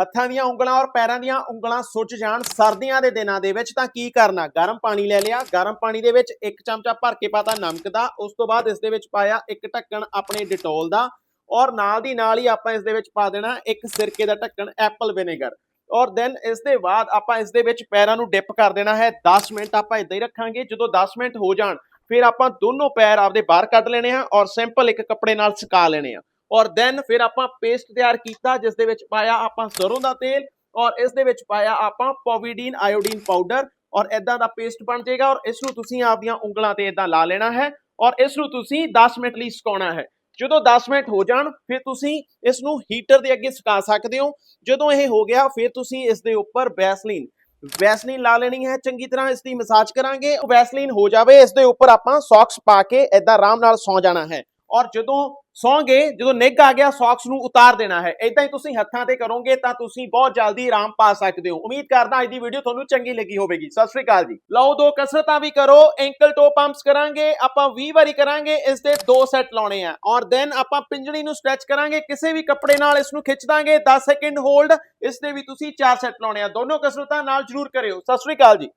ਹੱਥਾਂ ਦੀਆਂ ਉਂਗਲਾਂ ਔਰ ਪੈਰਾਂ ਦੀਆਂ ਉਂਗਲਾਂ ਸੁੱਜ ਜਾਣ ਸਰਦੀਆਂ ਦੇ ਦਿਨਾਂ ਦੇ ਵਿੱਚ ਤਾਂ ਕੀ ਕਰਨਾ? ਗਰਮ ਪਾਣੀ ਲੈ ਲਿਆ। ਗਰਮ ਪਾਣੀ ਦੇ ਵਿੱਚ ਇੱਕ ਚਮਚਾ ਭਰ ਕੇ ਪਾਤਾ ਨਮਕ ਦਾ। ਉਸ ਤੋਂ ਬਾਅਦ ਇਸ ਦੇ ਵਿੱਚ ਪਾਇਆ ਇੱਕ ਢੱਕਣ ਆਪਣੇ ਡਿਟੋਲ ਦਾ ਔਰ ਨਾਲ ਦੀ ਨਾਲ ਹੀ ਆਪਾਂ ਇਸ ਦੇ ਵਿੱਚ ਪਾ ਦੇਣਾ ਇੱਕ ਸਿਰਕੇ ਦਾ ਢੱਕਣ ਐਪਲ ਵਿਨੇਗਰ। ਔਰ ਦੈਨ ਇਸ ਦੇ ਬਾਅਦ ਆਪਾਂ ਇਸ ਦੇ ਵਿੱਚ ਪੈਰਾਂ ਨੂੰ ਡਿਪ ਕਰ ਦੇਣਾ ਹੈ। 10 ਮਿੰਟ ਆਪਾਂ ਇਦਾਂ ਹੀ ਰੱਖਾਂਗੇ। ਜਦੋਂ 10 ਮਿੰਟ ਹੋ ਜਾਣ, ਫਿਰ ਆਪਾਂ ਦੋਨੋਂ ਪੈਰ ਆਪਦੇ ਬਾਹਰ ਕੱਢ ਲੈਣੇ ਆ ਔਰ ਸਿੰਪਲ ਇੱਕ ਕੱਪੜੇ ਨਾਲ ਸੁਕਾ ਲੈਣੇ ਆ। ਔਰ ਦੈਨ ਫਿਰ ਆਪਾਂ ਪੇਸਟ ਤਿਆਰ ਕੀਤਾ, ਜਿਸ ਦੇ ਵਿੱਚ ਪਾਇਆ ਆਪਾਂ ਸਰੋਂ ਦਾ ਤੇਲ ਔਰ ਇਸ ਦੇ ਵਿੱਚ ਪਾਇਆ ਆਪਾਂ ਪੋਵੀਡੀਨ ਆਇਓਡੀਨ ਪਾਊਡਰ ਔਰ ਇਦਾਂ ਦਾ ਪੇਸਟ ਬਣ ਜਾਏਗਾ ਔਰ ਇਸ ਨੂੰ ਤੁਸੀਂ ਆਪਦੀਆਂ ਉਂਗਲਾਂ ਤੇ ਇਦਾਂ ਲਾ ਲੈਣਾ ਹੈ ਔਰ ਇਸ ਨੂੰ ਤੁਸੀਂ 10 ਮਿੰਟ ਲਈ ਸੁਕਾਉਣਾ ਹੈ। ਜਦੋਂ 10 ਮਿੰਟ ਹੋ ਜਾਣ, ਫਿਰ ਤੁਸੀਂ ਇਸ ਨੂੰ ਹੀਟਰ ਦੇ ਅੱਗੇ ਸੁਕਾ ਸਕਦੇ ਹੋ। ਜਦੋਂ ਇਹ ਹੋ ਗਿਆ, ਫਿਰ ਤੁਸੀਂ ਇਸ ਦੇ ਉੱਪਰ ਵੈਸਲੀਨ ਵੈਸਲੀਨ ਲਾ ਲੈਣੀ ਹੈ। ਚੰਗੀ ਤਰ੍ਹਾਂ ਇਸ ਦੀ ਮਸਾਜ ਕਰਾਂਗੇ। ਵੈਸਲੀਨ ਹੋ ਜਾਵੇ, ਇਸ ਦੇ ਉੱਪਰ ਆਪਾਂ ਸੌਕਸ ਪਾ ਕੇ ਇਦਾਂ ਆਰਾਮ ਨਾਲ ਸੌ ਜਾਣਾ ਹੈ। ਔਰ ਜਦੋਂ ਸੌਂਗੇ, ਜਦੋਂ ਨਿੱਘ ਆ ਗਿਆ, ਸੌਕਸ ਨੂੰ ਉਤਾਰ ਦੇਣਾ ਹੈ। ਇਦਾਂ ਹੀ ਤੁਸੀਂ ਹੱਥਾਂ ਤੇ ਕਰੋਗੇ ਤਾਂ ਤੁਸੀਂ ਬਹੁਤ ਜਲਦੀ ਆਰਾਮ ਪਾ ਸਕਦੇ ਹੋ। ਉਮੀਦ ਕਰਦਾ ਅੱਜ ਦੀ ਵੀਡੀਓ ਤੁਹਾਨੂੰ ਚੰਗੀ ਲੱਗੀ ਹੋਵੇਗੀ। ਸਤਿ ਸ਼੍ਰੀ ਅਕਾਲ ਜੀ। ਲਓ, ਦੋ ਕਸਰਤਾਂ ਵੀ ਕਰੋ ਐਂਕਲ ਟੋ ਪੰਪਸ ਕਰਾਂਗੇ, ਆਪਾਂ 20 ਵਾਰੀ ਕਰਾਂਗੇ, ਇਸ ਦੇ ਦੋ ਸੈੱਟ ਲਾਉਣੇ ਆ। ਔਰ ਦੈਨ ਆਪਾਂ ਪਿੰਜਣੀ ਨੂੰ ਸਟ੍ਰੈਚ ਕਰਾਂਗੇ, ਕਿਸੇ ਵੀ ਕੱਪੜੇ ਨਾਲ ਇਸ ਨੂੰ ਖਿੱਚ ਦਾਂਗੇ 10 ਸੈਕਿੰਡ ਹੋਲਡ ਇਸ ਦੇ ਵੀ ਤੁਸੀਂ ਚਾਰ ਸੈੱਟ ਲਾਉਣੇ ਆ। ਦੋਨੋਂ ਕਸਰਤਾਂ ਨਾਲ ਜ਼ਰੂਰ ਕਰਿਓ। ਸਤਿ ਸ਼੍ਰੀ ਅਕਾਲ ਜੀ।